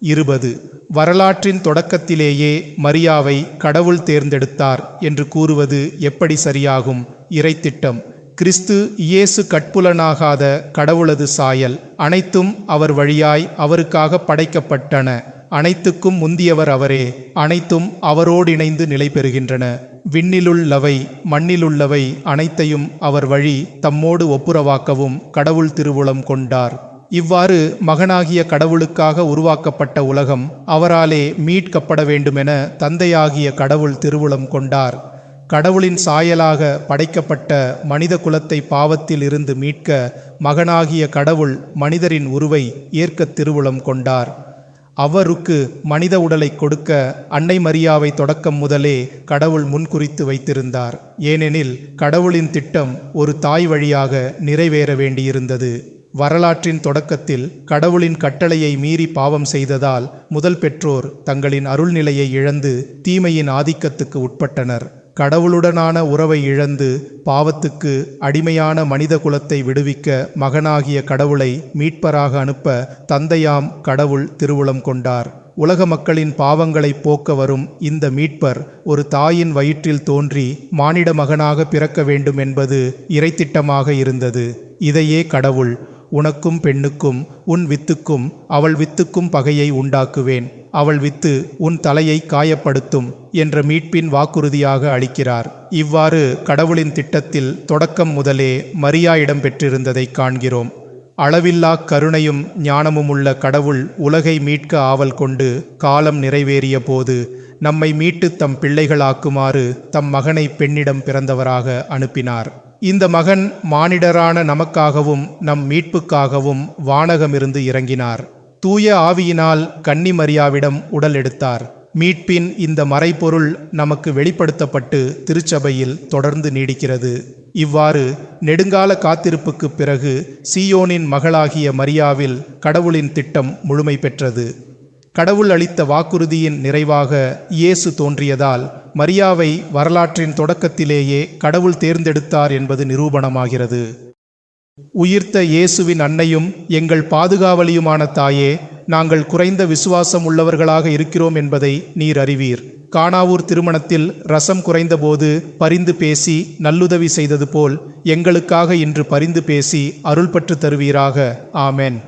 இருபது. வரலாற்றின் தொடக்கத்திலேயே மரியாவை கடவுள் தேர்ந்தெடுத்தார் என்று கூறுவது எப்படி சரியாகும்? இறைத்திட்டம். கிறிஸ்து இயேசு கட்புலனாகாத கடவுளது சாயல். அனைத்தும் அவர் வழியாய் அவருக்காக படைக்கப்பட்டன. அனைத்துக்கும் முந்தியவர் அவரே. அனைத்தும் அவரோடிணைந்து நிலை பெறுகின்றன. விண்ணிலுள்ளவை மண்ணிலுள்ளவை அனைத்தையும் அவர் வழி தம்மோடு ஒப்புரவாக்கவும் கடவுள் திருவுளம் கொண்டார். இவ்வாறு மகனாகிய கடவுளுக்காக உருவாக்கப்பட்ட உலகம் அவராலே மீட்கப்பட வேண்டுமென தந்தையாகிய கடவுள் திருவுளம் கொண்டார். கடவுளின் சாயலாக படைக்கப்பட்ட மனித குலத்தை பாவத்தில் இருந்து மீட்க மகனாகிய கடவுள் மனிதரின் உருவை ஏற்கத் திருவுளம் கொண்டார். அவருக்கு மனித உடலை கொடுக்க அன்னை மரியாவை தொடக்கம் முதலே கடவுள் முன்குறித்து வைத்திருந்தார். ஏனெனில் கடவுளின் திட்டம் ஒரு தாய் வழியாக நிறைவேற வேண்டியிருந்தது. வரலாற்றின் தொடக்கத்தில் கடவுளின் கட்டளையை மீறி பாவம் செய்ததால் முதல் பெற்றோர் தங்களின் அருள்நிலையை இழந்து தீமையின் ஆதிக்கத்துக்கு உட்பட்டனர். கடவுளுடனான உறவை இழந்து பாவத்துக்கு அடிமையான மனித குலத்தை விடுவிக்க மகனாகிய கடவுளை மீட்பராக அனுப்ப தந்தையாம் கடவுள் திருவுளம் கொண்டார். உலக மக்களின் பாவங்களை போக்க வரும் இந்த மீட்பர் ஒரு தாயின் வயிற்றில் தோன்றி மானிட மகனாக பிறக்க வேண்டும் என்பது இறைத்திட்டமாக இருந்தது. இதையே கடவுள் உனக்கும் பெண்ணுக்கும் உன் வித்துக்கும் அவள் வித்துக்கும் பகையை உண்டாக்குவேன். அவள் வித்து உன் தலையை காயப்படுத்தும் என்ற மீட்பின் வாக்குறுதியாக அளிக்கிறார். இவ்வாறு கடவுளின் திட்டத்தில் தொடக்கம் முதலே மரியா இடம் பெற்றிருந்ததை காண்கிறோம். அளவில்லா கருணையும் ஞானமும் உள்ள கடவுள் உலகை மீட்க ஆவல் கொண்டு காலம் நிறைவேறிய போது நம்மை மீட்டு தம் பிள்ளைகளாக்குமாறு தம் மகனை பெண்ணிடம் பிறந்தவராக அனுப்பினார். இந்த மகன் மானிடரான நமக்காகவும் நம் மீட்புக்காகவும் வானகமிருந்து இறங்கினார். தூய ஆவியினால் கன்னி மரியாவிடம் உடல் எடுத்தார். மீட்பின் இந்த மறைபொருள் நமக்கு வெளிப்படுத்தப்பட்டு திருச்சபையில் தொடர்ந்து நீடிக்கிறது. இவ்வாறு நெடுங்கால காத்திருப்புக்கு பிறகு சீயோனின் மகளாகிய மரியாவில் கடவுளின் திட்டம் முழுமை பெற்றது. கடவுள் அளித்த வாக்குறுதியின் நிறைவாக இயேசு தோன்றியதால் மரியாவை வரலாற்றின் தொடக்கத்திலேயே கடவுள் தேர்ந்தெடுத்தார் என்பது நிரூபணமாகிறது. உயிர்த்த இயேசுவின் அன்னையும் எங்கள் பாதுகாவலியுமான தாயே நாங்கள் குறைந்த விசுவாசம் உள்ளவர்களாக இருக்கிறோம் என்பதை நீர் அறிவீர். காணாவூர் திருமணத்தில் ரசம் குறைந்தபோது பரிந்து பேசி நல்லுதவி செய்தது போல் எங்களுக்காக இன்று பரிந்து பேசி அருள் பற்று தருவீராக. ஆமென்.